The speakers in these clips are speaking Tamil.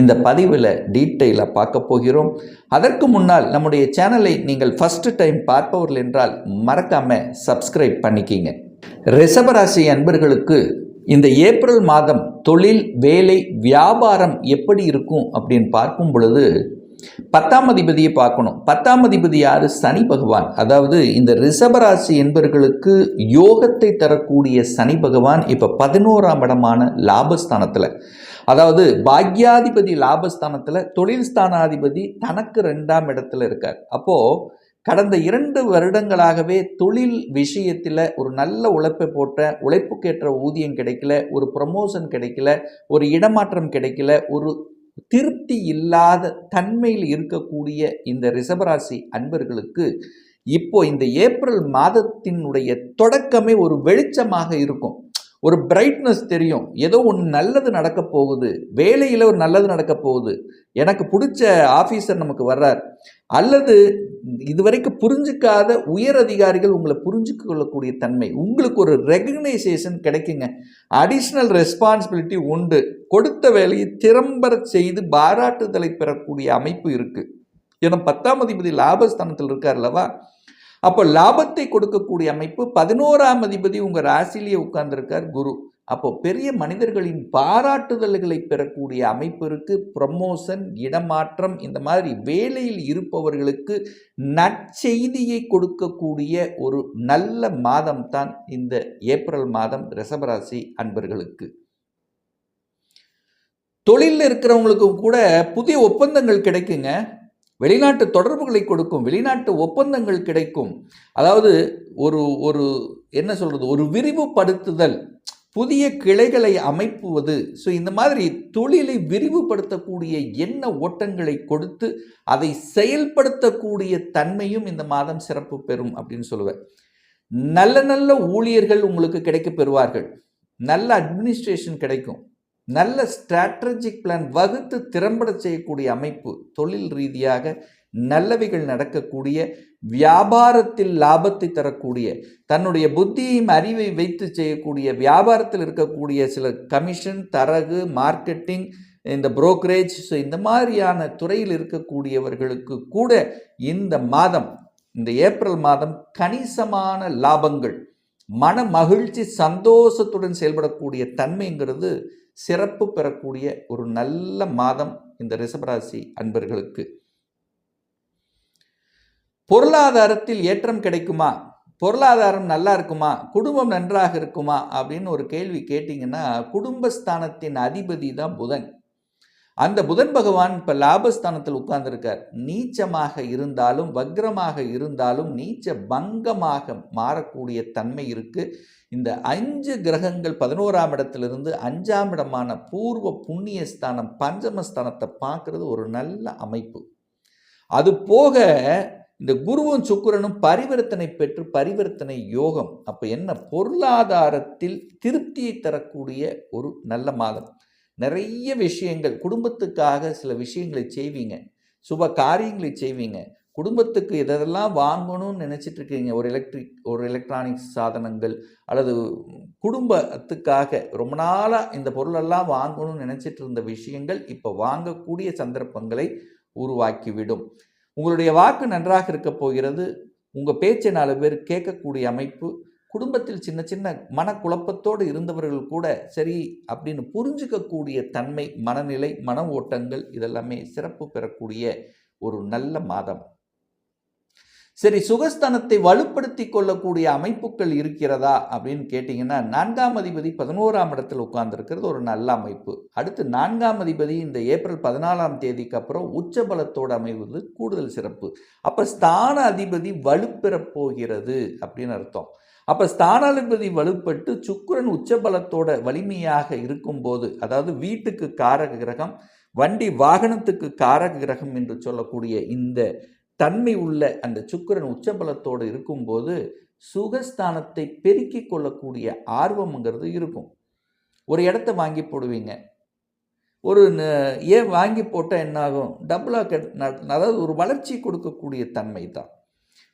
இந்த பதிவில் டீட்டெயிலாக பார்க்க போகிறோம். அதற்கு முன்னால் நம்முடைய சேனலை நீங்கள் ஃபஸ்ட்டு டைம் பார்ப்பவர்கள் என்றால் மறக்காமல் சப்ஸ்கிரைப் பண்ணிக்கிங்க. ரிஷபராசி அன்பர்களுக்கு இந்த ஏப்ரல் மாதம் தொழில் வேலை வியாபாரம் எப்படி இருக்கும் அப்படின்னு பார்க்கும் பொழுது பத்தாம் அதிபதியை பார்க்கணும். பத்தாம் அதிபதி யார்? சனி பகவான். அதாவது இந்த ரிஷபராசி என்பர்களுக்கு யோகத்தை தரக்கூடிய சனி பகவான் இப்போ பதினோராம் இடமான லாபஸ்தானத்தில். அதாவது பாக்யாதிபதி லாபஸ்தானத்தில் தொழில் ஸ்தானாதிபதி தனக்கு ரெண்டாம் இடத்துல இருக்கார். அப்போது கடந்த இரண்டு வருடங்களாகவே தொழில் விஷயத்தில் ஒரு நல்ல உழைப்பை போட்ட உழைப்புக்கேற்ற ஊதியம் கிடைக்கல ஒரு ப்ரமோஷன் கிடைக்கல ஒரு இடமாற்றம் கிடைக்கல ஒரு திருப்தி இல்லாத தன்மையில் இருக்கக்கூடிய இந்த ரிஷபராசி அன்பர்களுக்கு இப்போ இந்த ஏப்ரல் மாதத்தினுடைய தொடக்கமே ஒரு வெளிச்சமாக இருக்கும். ஒரு பிரைட்னஸ் தெரியும். ஏதோ ஒன்று நல்லது நடக்க போகுது. வேலையில் ஒரு நல்லது நடக்க போகுது. எனக்கு பிடிச்ச ஆஃபீஸர் நமக்கு வர்றார். அல்லது இதுவரைக்கும் புரிஞ்சிக்காத உயர் அதிகாரிகள் உங்களை புரிஞ்சுக்க கொள்ளக்கூடிய தன்மை. உங்களுக்கு ஒரு ரெகக்னைசேஷன் கிடைக்குங்க. அடிஷ்னல் ரெஸ்பான்சிபிலிட்டி உண்டு. கொடுத்த வேலையை திறம்பட செய்து பாராட்டுதலை பெறக்கூடிய அமைப்பு இருக்குது ஏன்னா பத்தாம் அதிபதி லாபஸ்தானத்தில் இருக்கார் அல்லவா? அப்போ லாபத்தை கொடுக்கக்கூடிய அமைப்பு பதினோராம் அதிபதி உங்கள் ராசிலேயே உட்கார்ந்துருக்கார் குரு. அப்போ பெரிய மனிதர்களின் பாராட்டுதல்களை பெறக்கூடிய அமைப்பு இருக்குது ப்ரமோஷன் இடமாற்றம் இந்த மாதிரி வேலையில் இருப்பவர்களுக்கு நற்செய்தியை கொடுக்கக்கூடிய ஒரு நல்ல மாதம் தான் இந்த ஏப்ரல் மாதம் ரிஷபராசி அன்பர்களுக்கு. தொழிலில் இருக்கிறவங்களுக்கும் கூட புதிய ஒப்பந்தங்கள் கிடைக்குங்க. வெளிநாட்டு தொடர்புகளை கொடுக்கும் வெளிநாட்டு ஒப்பந்தங்கள் கிடைக்கும். அதாவது ஒரு ஒரு என்ன சொல்கிறது ஒரு விரிவுபடுத்துதல் புதிய கிளைகளை அமைப்புவது. ஸோ இந்த மாதிரி தொழிலை விரிவுபடுத்தக்கூடிய என்ன ஓட்டங்களை கொடுத்து அதை செயல்படுத்தக்கூடிய தன்மையும் இந்த மாதம் சிறப்பு பெறும் அப்படின்னு சொல்லுவேன். நல்ல நல்ல ஊழியர்கள் உங்களுக்கு கிடைக்க பெறுவார்கள் நல்ல அட்மினிஸ்ட்ரேஷன் கிடைக்கும். நல்ல ஸ்ட்ராட்டஜிக் பிளான் வகுத்து திறம்பட செய்யக்கூடிய அமைப்பு தொழில் ரீதியாக நல்லவைகள் நடக்கக்கூடிய வியாபாரத்தில் லாபத்தை தரக்கூடிய தன்னுடைய புத்தியையும் அறிவை வைத்து செய்யக்கூடிய வியாபாரத்தில் இருக்கக்கூடிய சில கமிஷன் தரகு மார்க்கெட்டிங் இந்த புரோக்கரேஜ் ஸோ இந்த மாதிரியான துறையில் இருக்கக்கூடியவர்களுக்கு கூட இந்த மாதம் இந்த ஏப்ரல் மாதம் கணிசமான லாபங்கள் மன மகிழ்ச்சி சந்தோஷத்துடன் செயல்படக்கூடிய தன்மைங்கிறது சிறப்பு பெறக்கூடிய ஒரு நல்ல மாதம் இந்த ரிஷபராசி அன்பர்களுக்கு. பொருளாதாரத்தில் ஏற்றம் கிடைக்குமா? பொருளாதாரம் நல்லா இருக்குமா? குடும்பம் நன்றாக இருக்குமா? அப்படின்னு ஒரு கேள்வி கேட்டிங்கன்னா குடும்பஸ்தானத்தின் அதிபதி தான் புதன். அந்த புதன் பகவான் இப்போ லாபஸ்தானத்தில் உட்கார்ந்துருக்கார். நீச்சமாக இருந்தாலும் வக்ரமாக இருந்தாலும் நீச்ச பங்கமாக மாறக்கூடிய தன்மை இருக்குது இந்த அஞ்சு கிரகங்கள் பதினோராம் இடத்திலிருந்து அஞ்சாம் இடமான பூர்வ புண்ணிய ஸ்தானம் பஞ்சமஸ்தானத்தை பார்க்குறது ஒரு நல்ல அமைப்பு. அது போக இந்த குருவும் சுக்கிரனும் பரிவர்த்தனை பெற்று பரிவர்த்தனை யோகம். அப்போ என்ன? பொருளாதாரத்தில் திருப்தியை தரக்கூடிய ஒரு நல்ல மாதம். நிறைய விஷயங்கள் குடும்பத்துக்காக சில விஷயங்களை செய்வீங்க. சுப காரியங்களை செய்வீங்க. குடும்பத்துக்கு இதெல்லாம் வாங்கணும்னு நினச்சிட்டு இருக்கீங்க? ஒரு எலக்ட்ரிக் ஒரு எலக்ட்ரானிக்ஸ் சாதனங்கள் அல்லது குடும்பத்துக்காக ரொம்ப நாளாக இந்த பொருளெல்லாம் வாங்கணும்னு நினச்சிட்டு இருந்த விஷயங்கள் இப்போ வாங்கக்கூடிய சந்தர்ப்பங்களை உருவாக்கிவிடும். உங்களுடைய வாக்கு நன்றாக இருக்க போகிறது. உங்கள் பேச்சை நாலு பேர் கேட்கக்கூடிய அமைப்பு குடும்பத்தில் சின்ன சின்ன மனக்குழப்பத்தோடு இருந்தவர்கள் கூட சரி அப்படின்னு புரிஞ்சுக்கக்கூடிய தன்மை மனநிலை மன ஓட்டங்கள் இதெல்லாமே சிறப்பு பெறக்கூடிய ஒரு நல்ல மாதம். சரி சுகஸ்தானத்தை வலுப்படுத்தி கொள்ளக்கூடிய அமைப்புகள் இருக்கிறதா அப்படின்னு கேட்டிங்கன்னா நான்காம் அதிபதி பதினோராம் இடத்தில் உட்கார்ந்துருக்கிறது ஒரு நல்ல அமைப்பு. அடுத்து நான்காம் அதிபதி இந்த ஏப்ரல் பதினாலாம் தேதிக்கு அப்புறம் உச்சபலத்தோடு அமைவது கூடுதல் சிறப்பு. அப்போ ஸ்தான அதிபதி வலுப்பெறப் போகிறது அப்படின்னு அர்த்தம். அப்போ ஸ்தானாதிபதி வலுப்பட்டு சுக்கிரன் உச்சபலத்தோட வலிமையாக இருக்கும்போது அதாவது வீட்டுக்கு காரக கிரகம் வண்டி வாகனத்துக்கு காரக கிரகம் என்று சொல்லக்கூடிய இந்த தன்மை உள்ள அந்த சுக்கிரன் உச்சபலத்தோடு இருக்கும்போது சுகஸ்தானத்தை பெருக்கிக் கொள்ளக்கூடிய ஆர்வம்ங்கிறது இருக்கும். ஒரு இடத்த வாங்கி போடுவீங்க. ஒரு ஏன் வாங்கி போட்டால் என்னாகும்? டபுளாக அதாவது ஒரு வளர்ச்சி கொடுக்கக்கூடிய தன்மை தான்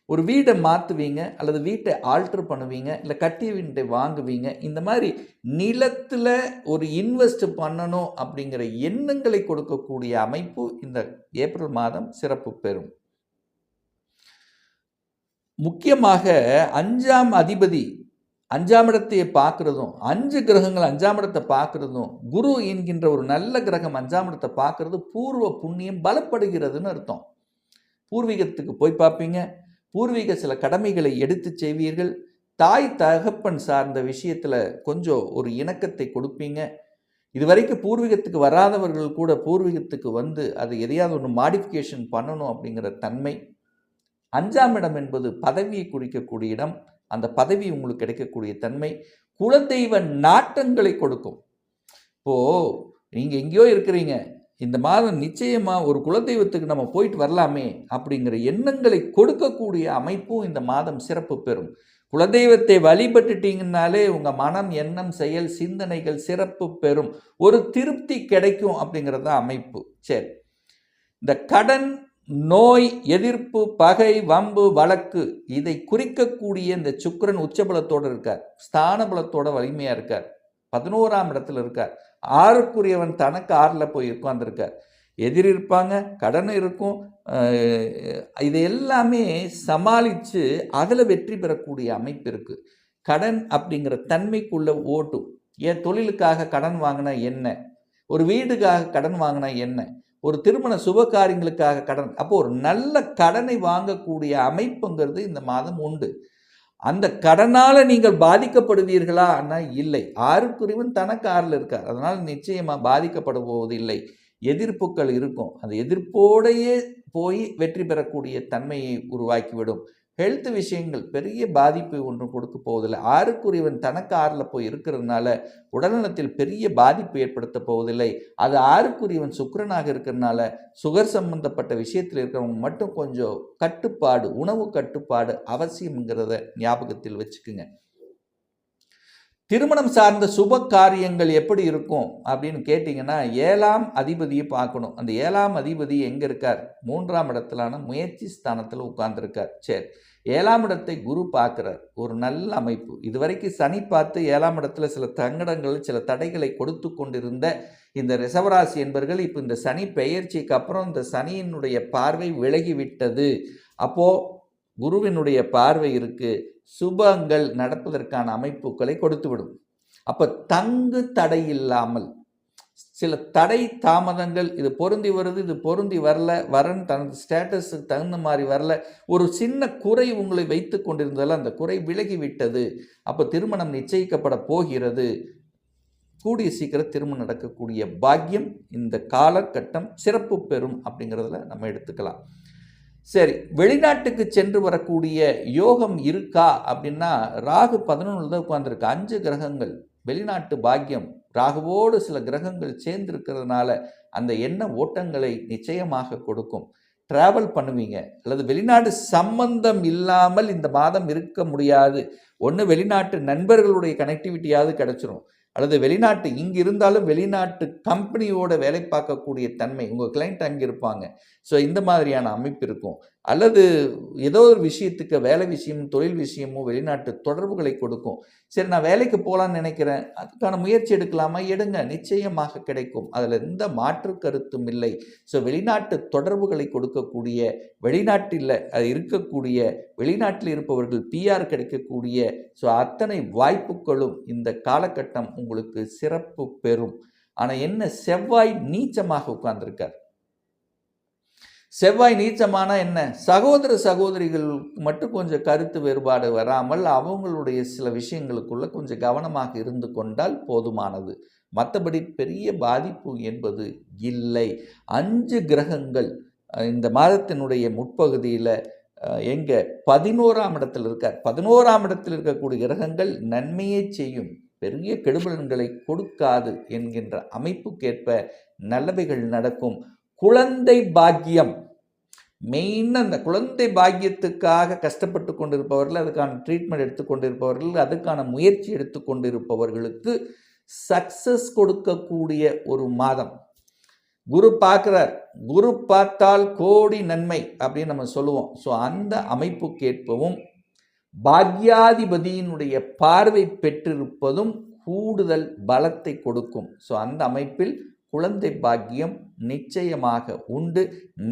ஒரு வீடை மாற்றுவீங்க அல்லது வீட்டை ஆல்ட்ரு பண்ணுவீங்க இல்லை கட்டிய வீட்டை வாங்குவீங்க இந்த மாதிரி நிலத்தில் ஒரு இன்வெஸ்ட் பண்ணணும் அப்படிங்கிற எண்ணங்களை கொடுக்கக்கூடிய அமைப்பு இந்த ஏப்ரல் மாதம் சிறப்பு பெறும். முக்கியமாக அஞ்சாம் அதிபதி அஞ்சாம் இடத்தையே பார்க்குறதும் அஞ்சு கிரகங்கள் அஞ்சாம் இடத்தை பார்க்குறதும் குரு என்கின்ற ஒரு நல்ல கிரகம் அஞ்சாம் இடத்தை பார்க்குறது பூர்வ புண்ணியம் பலப்படுகிறதுன்னு அர்த்தம். பூர்வீகத்துக்கு போய் பார்ப்பீங்க பூர்வீக சில கடமைகளை எடுத்து செய்வீர்கள். தாய் தகப்பன் சார்ந்த விஷயத்தில் கொஞ்சம் ஒரு இணக்கத்தை கொடுப்பீங்க. இதுவரைக்கும் பூர்வீகத்துக்கு வராதவர்கள் கூட பூர்வீகத்துக்கு வந்து அதை எதையாவது ஒன்று மாடிஃபிகேஷன் பண்ணணும் அப்படிங்கிற தன்மை. அஞ்சாம் இடம் என்பது பதவியை குறிக்கக்கூடிய இடம். அந்த பதவி உங்களுக்கு கிடைக்கக்கூடிய தன்மை. குலதெய்வ நாட்டங்களை கொடுக்கும். இப்போது நீங்கள் எங்கேயோ இருக்கிறீங்க. இந்த மாதம் நிச்சயமாக ஒரு குலதெய்வத்துக்கு நம்ம போயிட்டு வரலாமே அப்படிங்கிற எண்ணங்களை கொடுக்கக்கூடிய அமைப்பும் இந்த மாதம் சிறப்பு பெறும். குலதெய்வத்தை வழிபட்டுட்டீங்கன்னாலே உங்கள் மனம் எண்ணம் செயல் சிந்தனைகள் சிறப்பு பெறும். ஒரு திருப்தி கிடைக்கும் அப்படிங்கிறது தான் அமைப்பு. சரி. இந்த கடன் நோய் எதிர்ப்பு பகை வம்பு வழக்கு இதை குறிக்கக்கூடிய இந்த சுக்கிரன் உச்சபலத்தோடு இருக்கார். ஸ்தான பலத்தோட வலிமையாக இருக்கார். பதினோராம் இடத்துல இருக்கார். ஆறுக்குரியவன் தனக்கு ஆறில் போய் உட்காந்துருக்கார் எதிரி இருப்பாங்க கடன் இருக்கும். இது எல்லாமே சமாளித்து அதில் வெற்றி பெறக்கூடிய அமைப்பு இருக்குது கடன் அப்படிங்கிற தன்மைக்குள்ள ஓட்டும் ஏன் தொழிலுக்காக கடன் வாங்கினா என்ன? ஒரு வீடுக்காக கடன் வாங்கினா என்ன? ஒரு திருமண சுப காரியங்களுக்காக கடன். அப்போ ஒரு நல்ல கடனை வாங்கக்கூடிய அமைப்புங்கிறது இந்த மாதம் உண்டு. அந்த கடனால் நீங்கள் பாதிக்கப்படுவீர்களா? ஆனால் இல்லை. ஆறுக்குரியவன் தனக்கு ஆறில் இருக்கார். அதனால் நிச்சயமாக பாதிக்கப்பட போவதில்லை எதிர்ப்புகள் இருக்கும். அந்த எதிர்ப்போடையே போய் வெற்றி பெறக்கூடிய தன்மையை உருவாக்கிவிடும். ஹெல்த் விஷயங்கள் பெரிய பாதிப்பு ஒன்றும் கொடுக்க போவதில்லை. ஆறுக்குரியவன் தனக்கு ஆறில் போய் இருக்கிறதுனால உடல்நலத்தில் பெரிய பாதிப்பு ஏற்படுத்த போவதில்லை. அது ஆறுக்குரியவன் சுக்கரனாக இருக்கிறதுனால சுகர் சம்பந்தப்பட்ட விஷயத்தில் இருக்கிறவங்க மட்டும் கொஞ்சம் கட்டுப்பாடு உணவு கட்டுப்பாடு அவசியம்ங்கிறத ஞாபகத்தில் வச்சுக்குங்க. திருமணம் சார்ந்த சுப காரியங்கள் எப்படி இருக்கும் அப்படின்னு கேட்டிங்கன்னா ஏழாம் அதிபதியை பார்க்கணும். அந்த ஏழாம் அதிபதி எங்கே இருக்கார்? மூன்றாம் இடத்திலான முயற்சி ஸ்தானத்தில் உட்கார்ந்துருக்கார். சரி ஏழாம் இடத்தை குரு பார்க்குறார். ஒரு நல்ல அமைப்பு. இதுவரைக்கும் சனி பார்த்து ஏழாம் இடத்துல சில தங்கடங்கள் சில தடைகளை கொடுத்து கொண்டிருந்த இந்த ரிசவராசி என்பர்கள் இப்போ இந்த சனி பெயர்ச்சிக்கு அப்புறம் இந்த சனியினுடைய பார்வை விலகிவிட்டது அப்போது குருவினுடைய பார்வை இருக்கு. சுபங்கள் நடப்பதற்கான அமைப்புகளை கொடுத்துவிடும். அப்போ தங்கு தடை இல்லாமல் சில தடை தாமதங்கள் இது பொருந்தி வருது இது பொருந்தி வரல வரன் தனது ஸ்டேட்டஸுக்கு தகுந்த மாதிரி வரல ஒரு சின்ன குறை உங்களை வைத்து கொண்டிருந்ததால் அந்த குறை விலகிவிட்டது. அப்போ திருமணம் நிச்சயிக்கப்பட போகிறது. கூடிய சீக்கிரம் திருமணம் நடக்கக்கூடிய பாக்கியம் இந்த காலகட்டம் சிறப்பு பெறும் அப்படிங்கிறதுல நம்ம எடுத்துக்கலாம். சரி வெளிநாட்டுக்கு சென்று வரக்கூடிய யோகம் இருக்கா அப்படின்னா ராகு பதினொன்றில் தான் உட்காந்துருக்கு அஞ்சு கிரகங்கள். வெளிநாட்டு பாக்கியம். ராகுவோடு சில கிரகங்கள் சேர்ந்திருக்கிறதுனால அந்த எண்ண ஓட்டங்களை நிச்சயமாக கொடுக்கும். ட்ராவல் பண்ணுவீங்க. அல்லது வெளிநாடு சம்பந்தம் இல்லாமல் இந்த மாதம் இருக்க முடியாது. ஒன்று வெளிநாட்டு நண்பர்களுடைய கனெக்டிவிட்டியாவது கிடச்சிரும். அல்லது வெளிநாட்டு இங்கே இருந்தாலும் வெளிநாட்டு கம்பெனியோட வேலை பார்க்கக்கூடிய தன்மை உங்கள் கிளைண்ட் அங்கே இருப்பாங்க. ஸோ இந்த மாதிரியான அமைப்பு இருக்கும். அல்லது ஏதோ ஒரு விஷயத்துக்கு வேலை விஷயம் தொழில் விஷயமோ வெளிநாட்டு தொடர்புகளை கொடுக்கும். சரி நான் வேலைக்கு போகலான்னு நினைக்கிறேன். அதுக்கான முயற்சி எடுக்கலாமா? எடுங்க. நிச்சயமாக கிடைக்கும். அதில் எந்த மாற்று கருத்தும் இல்லை. ஸோ வெளிநாட்டு தொடர்புகளை கொடுக்கக்கூடிய வெளிநாட்டில் அது இருக்கக்கூடிய வெளிநாட்டில் இருப்பவர்கள் பிஆர் கிடைக்கக்கூடிய ஸோ அத்தனை வாய்ப்புகளும் இந்த காலகட்டம் உங்களுக்கு சிறப்பு பெறும். ஆனால் என்ன? செவ்வாய் நீச்சமாக உட்கார்ந்திருக்கார். செவ்வாய் நீச்சமானா என்ன? சகோதர சகோதரிகள் மட்டும் கொஞ்சம் கருத்து வேறுபாடு வராமல் அவங்களுடைய சில விஷயங்களுக்குள்ள கொஞ்சம் கவனமாக இருந்து கொண்டால் போதுமானது. மற்றபடி பெரிய பாதிப்பு என்பது இல்லை. அஞ்சு கிரகங்கள் இந்த மாதத்தினுடைய முற்பகுதியில் எங்கே? பதினோராம் இடத்தில் இருக்கார். பதினோராம் இடத்தில் இருக்கக்கூடிய கிரகங்கள் நன்மையே செய்யும். பெரிய கெடுபலன்களை கொடுக்காது என்கின்ற அமைப்புக்கேற்ப நல்லவைகள் நடக்கும். குழந்தை பாக்கியம். மெயினாக அந்த குழந்தை பாக்கியத்துக்காக கஷ்டப்பட்டு கொண்டிருப்பவர்கள் அதுக்கான ட்ரீட்மெண்ட் எடுத்துக்கொண்டிருப்பவர்கள் அதுக்கான முயற்சி எடுத்துக்கொண்டிருப்பவர்களுக்கு சக்சஸ் கொடுக்கக்கூடிய ஒரு மாதம். குரு பார்க்குறார். குரு பார்த்தால் கோடி நன்மை அப்படின்னு நம்ம சொல்லுவோம். ஸோ அந்த அமைப்புக்கேற்பவும் பாக்யாதிபதியினுடைய பார்வை பெற்றிருப்பதும் கூடுதல் பலத்தை கொடுக்கும். ஸோ அந்த அமைப்பில் குழந்தை பாக்கியம் நிச்சயமாக உண்டு.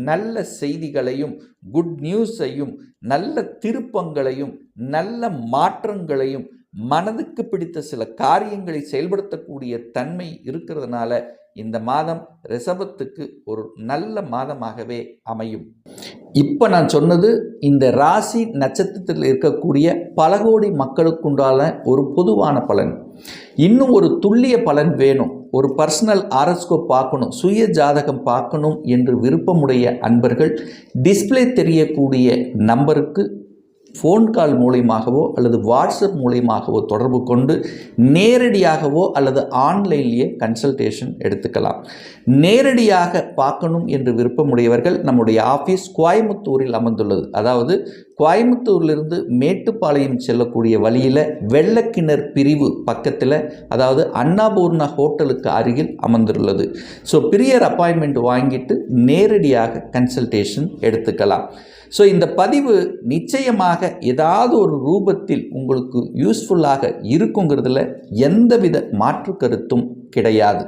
நல்ல செய்திகளையும் குட் நியூஸையும் நல்ல திருப்பங்களையும் நல்ல மாற்றங்களையும் மனதுக்கு பிடித்த சில காரியங்களை செயல்படுத்தக்கூடிய தன்மை இருக்கிறதுனால இந்த மாதம் ரிஷபத்துக்கு ஒரு நல்ல மாதமாகவே அமையும். இப்போ நான் சொன்னது இந்த ராசி நட்சத்திரத்தில் இருக்கக்கூடிய பல கோடி மக்களுக்குண்டான ஒரு பொதுவான பலன். இன்னும் ஒரு துல்லிய பலன் வேணும். ஒரு பர்சனல் ஆரஸ்கோப் பார்க்கணும். சுய ஜாதகம் பார்க்கணும் என்று விருப்பமுடைய அன்பர்கள் டிஸ்ப்ளே தெரியக்கூடிய நம்பருக்கு ஃபோன் கால் மூலியமாகவோ அல்லது வாட்ஸ்அப் மூலியமாகவோ தொடர்பு கொண்டு நேரடியாகவோ அல்லது ஆன்லைன்லேயே கன்சல்டேஷன் எடுத்துக்கலாம். நேரடியாக பார்க்கணும் என்று விருப்பமுடையவர்கள் நம்முடைய ஆஃபீஸ் கோயம்புத்தூரில் அமர்ந்துள்ளது அதாவது கோயம்புத்தூர்லேருந்து மேட்டுப்பாளையம் செல்லக்கூடிய வழியில் வெள்ளக்கிணர் பிரிவு பக்கத்தில் அதாவது அன்னபூர்ணா ஹோட்டலுக்கு அருகில் அமர்ந்துள்ளது. ஸோ பிரியர் அப்பாயின்மெண்ட் வாங்கிட்டு நேரடியாக கன்சல்டேஷன் எடுத்துக்கலாம். ஸோ இந்த பதிவு நிச்சயமாக ஏதாவது ஒரு ரூபத்தில் உங்களுக்கு யூஸ்ஃபுல்லாக இருக்குங்கிறதுல எந்தவித மாற்று கருத்தும் கிடையாது.